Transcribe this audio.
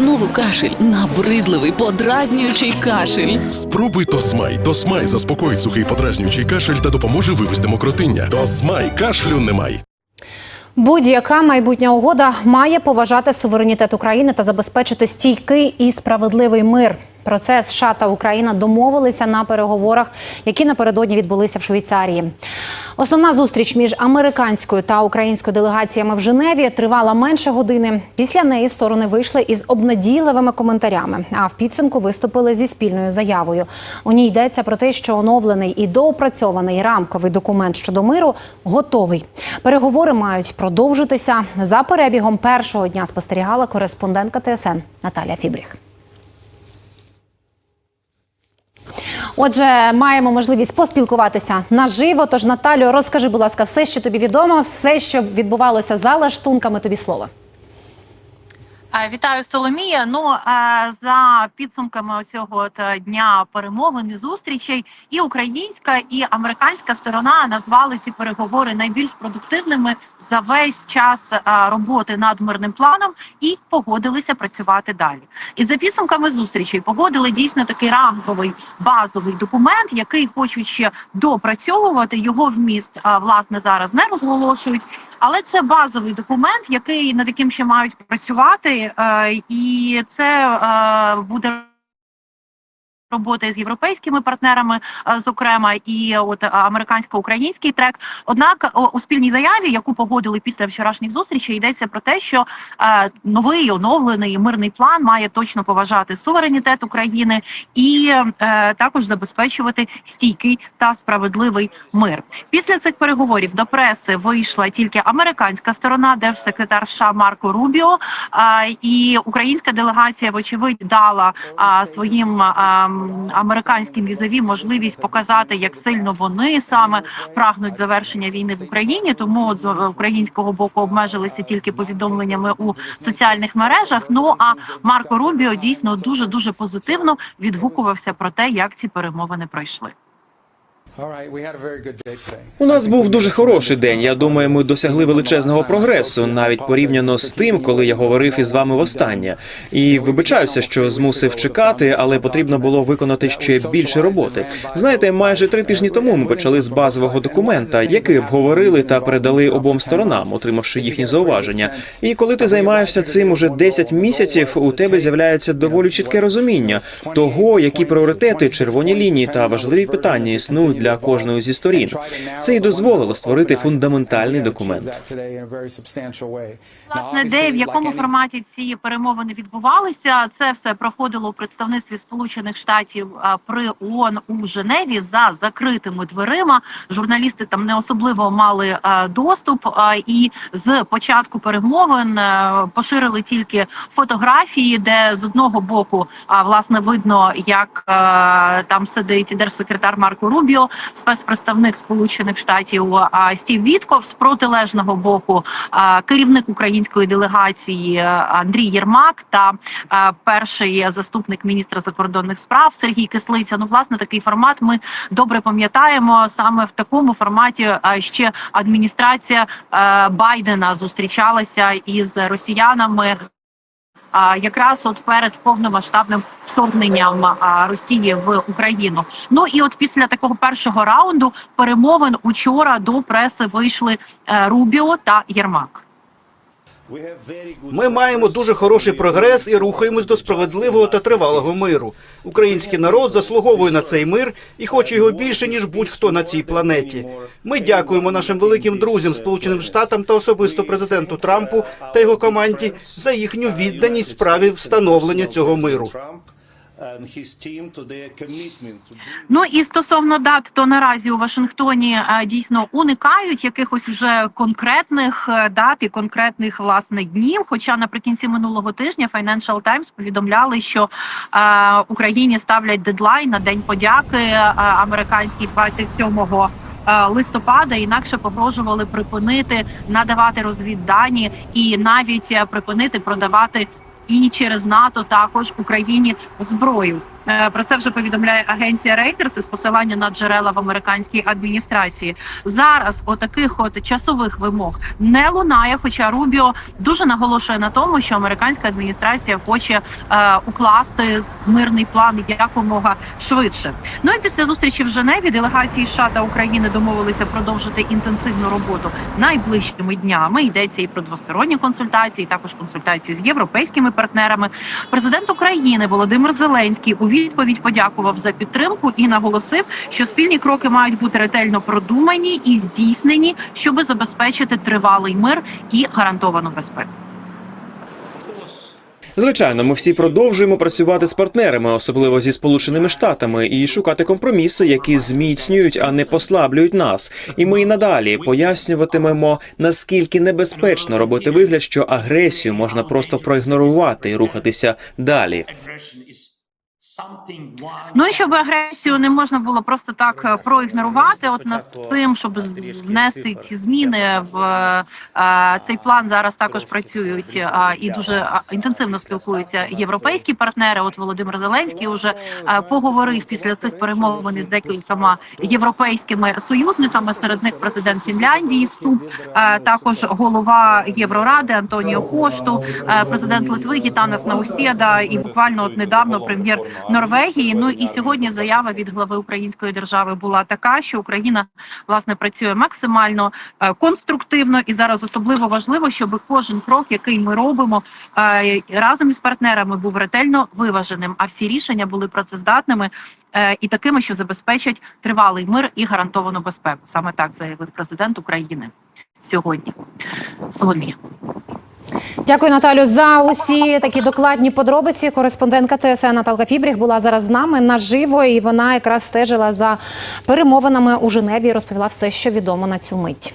Знову кашель, набридливий, подразнюючий кашель. Спробуй Тосмай. Тосмай заспокоїть сухий подразнюючий кашель та допоможе вивести мокротиння. Тосмай кашлю немає. Будь-яка майбутня угода має поважати суверенітет України та забезпечити стійкий і справедливий мир. Про це США та Україна домовилися на переговорах, які напередодні відбулися в Швейцарії. Основна зустріч між американською та українською делегаціями в Женеві тривала менше години. Після неї сторони вийшли із обнадійливими коментарями. А в підсумку виступили зі спільною заявою. У ній йдеться про те, що оновлений і доопрацьований рамковий документ щодо миру готовий. Переговори мають продовжитися. За перебігом першого дня спостерігала кореспондентка ТСН Наталя Фібріх. Отже, маємо можливість поспілкуватися наживо. Тож, Наталю, розкажи, будь ласка, все, що тобі відомо, все, що відбувалося за лаштунками, тобі слово. Е, Вітаю Соломія. Ну е, за підсумками цього е, дня перемовин і зустрічей, і українська, і американська сторона назвали ці переговори найбільш продуктивними за весь час роботи над мирним планом і погодилися працювати далі. І за підсумками зустрічей погодили дійсно такий рамковий базовий документ, який хочуть ще допрацьовувати. Його вміст власне зараз не розголошують. Але це базовий документ, який над яким ще мають працювати, і це е, буде. Роботи з європейськими партнерами, е, зокрема, і от е, американсько-український трек. Однак у спільній заяві, яку погодили після вчорашніх зустрічей, йдеться про те, що е, новий оновлений мирний план має точно поважати суверенітет України і е, також забезпечувати стійкий та справедливий мир. Після цих переговорів до преси вийшла тільки американська сторона, держсекретар США Марко Рубіо. І українська делегація, вочевидь, дала своїм американським візові можливість показати, як сильно вони саме прагнуть завершення війни в Україні. Тому от з українського боку обмежилися тільки повідомленнями у соціальних мережах. Ну а Марко Рубіо дійсно дуже дуже позитивно відгукувався про те, як ці перемовини пройшли. У нас був дуже хороший день. Я думаю, ми досягли величезного прогресу, навіть порівняно з тим, коли я говорив із вами востаннє. І вибачаюся, що змусив чекати, але потрібно було виконати ще більше роботи. Знаєте, майже три тижні тому ми почали з базового документа, який обговорили та передали обом сторонам, отримавши їхні зауваження. І коли ти займаєшся цим уже 10 місяців, у тебе з'являється доволі чітке розуміння того, які пріоритети, червоні лінії та важливі питання існують для кожної зі сторін. Це і дозволило створити фундаментальний документ. Власне, де в якому форматі ці перемовини відбувалися, це все проходило у представництві Сполучених Штатів при ООН у Женеві за закритими дверима. Журналісти там не особливо мали доступ. І з початку перемовин е, поширили тільки фотографії, де з одного боку власне видно, як е, там сидить держсекретар Марко Рубіо, спецпредставник Сполучених Штатів Стів Вітков з протилежного боку керівник української делегації Андрій Єрмак та перший заступник міністра закордонних справ Сергій Кислиця. Ну, власне, такий формат ми добре пам'ятаємо. Саме в такому форматі ще адміністрація Байдена зустрічалася із росіянами. Якраз от перед повномасштабним вторгненням Росії в Україну. Ну і от після такого першого раунду перемовин учора до преси вийшли е, Рубіо та Єрмак. Ми маємо дуже хороший прогрес і рухаємось до справедливого та тривалого миру. Український народ заслуговує на цей мир і хоче його більше ніж будь-хто на цій планеті. Ми дякуємо нашим великим друзям, Сполученим Штатам та особисто президенту Трампу та його команді за їхню відданість справі встановлення цього миру. Ну і стосовно дат, то наразі у Вашингтоні е, дійсно уникають якихось уже конкретних е, дат і конкретних власне днів. Хоча наприкінці минулого тижня Financial Times повідомляли, що е, Україні ставлять дедлайн на день подяки е, американський 27 е, листопада. Інакше погрожували припинити надавати розвіддані і навіть припинити продавати і через НАТО також Україні зброю. Е, Про це вже повідомляє агенція Reuters із посилання на джерела в американській адміністрації. Зараз отаких от часових вимог не лунає. Хоча Рубіо дуже наголошує на тому, що американська адміністрація хоче е, укласти мирний план якомога швидше. Ну і після зустрічі в Женеві делегації США та України домовилися продовжити інтенсивну роботу найближчими днями. Йдеться і про двосторонні консультації, також консультації з європейськими партнерами. Президент України Володимир Зеленський у відповідь подякував за підтримку і наголосив, що спільні кроки мають бути ретельно продумані і здійснені, щоб забезпечити тривалий мир і гарантовану безпеку. Звичайно, ми всі продовжуємо працювати з партнерами, особливо зі сполученими штатами, і шукати компроміси, які зміцнюють, а не послаблюють нас. І ми і надалі пояснюватимемо, наскільки небезпечно робити вигляд, що агресію можна просто проігнорувати і рухатися далі. Ну і щоб агресію не можна було просто так е, проігнорувати. От над цим, щоб з- внести ці зміни в е, цей план зараз також працюють е, і дуже е, інтенсивно спілкуються європейські партнери. От Володимир Зеленський вже е, поговорив після цих перемовин із декількома європейськими союзниками. Серед них президент Фінляндії Ступ, е, також голова Євроради Антоніо Кошту, е, президент Литви Гітанас Наусєда і буквально от недавно прем'єр Норвегії. Ну і сьогодні заява від глави української держави була така, що Україна власне працює максимально е, конструктивно, і зараз особливо важливо, щоб кожен крок, який ми робимо е, разом із партнерами, був ретельно виваженим. А всі рішення були працездатними е, і такими, що забезпечать тривалий мир і гарантовану безпеку. Саме так заявив президент України сьогодні. Соломія. Дякую, Наталю, за усі такі докладні подробиці. Кореспондентка ТСН Наталка Фібріх була зараз з нами наживо, і вона якраз стежила за перемовинами у Женеві. і Розповіла все, що відомо на цю мить.